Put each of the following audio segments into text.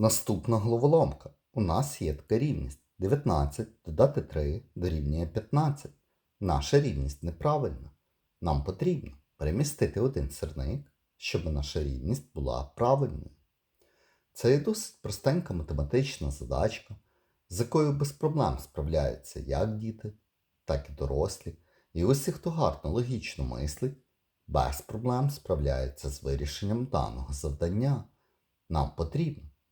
Наступна головоломка. У нас є така рівність. 19 додати 3 дорівнює 15. Наша рівність неправильна. Нам потрібно перемістити один сірник, щоб наша рівність була правильною. Це є досить простенька математична задачка, з якою без проблем справляються як діти, так і дорослі. І усі, хто гарно логічно мислить, без проблем справляються з вирішенням даного завдання. Нам потрібно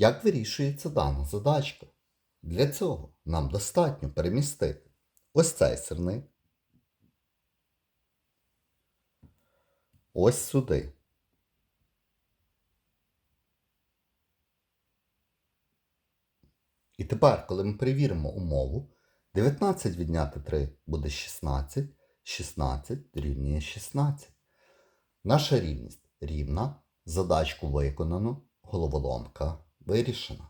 Як вирішується дана задачка? Для цього нам достатньо перемістити ось цей сирник, ось сюди. І тепер, коли ми перевіримо умову, 19 відняти 3 буде 16, 16 дорівнює 16. Наша рівність рівна, задачку виконано, головоломка вирішена.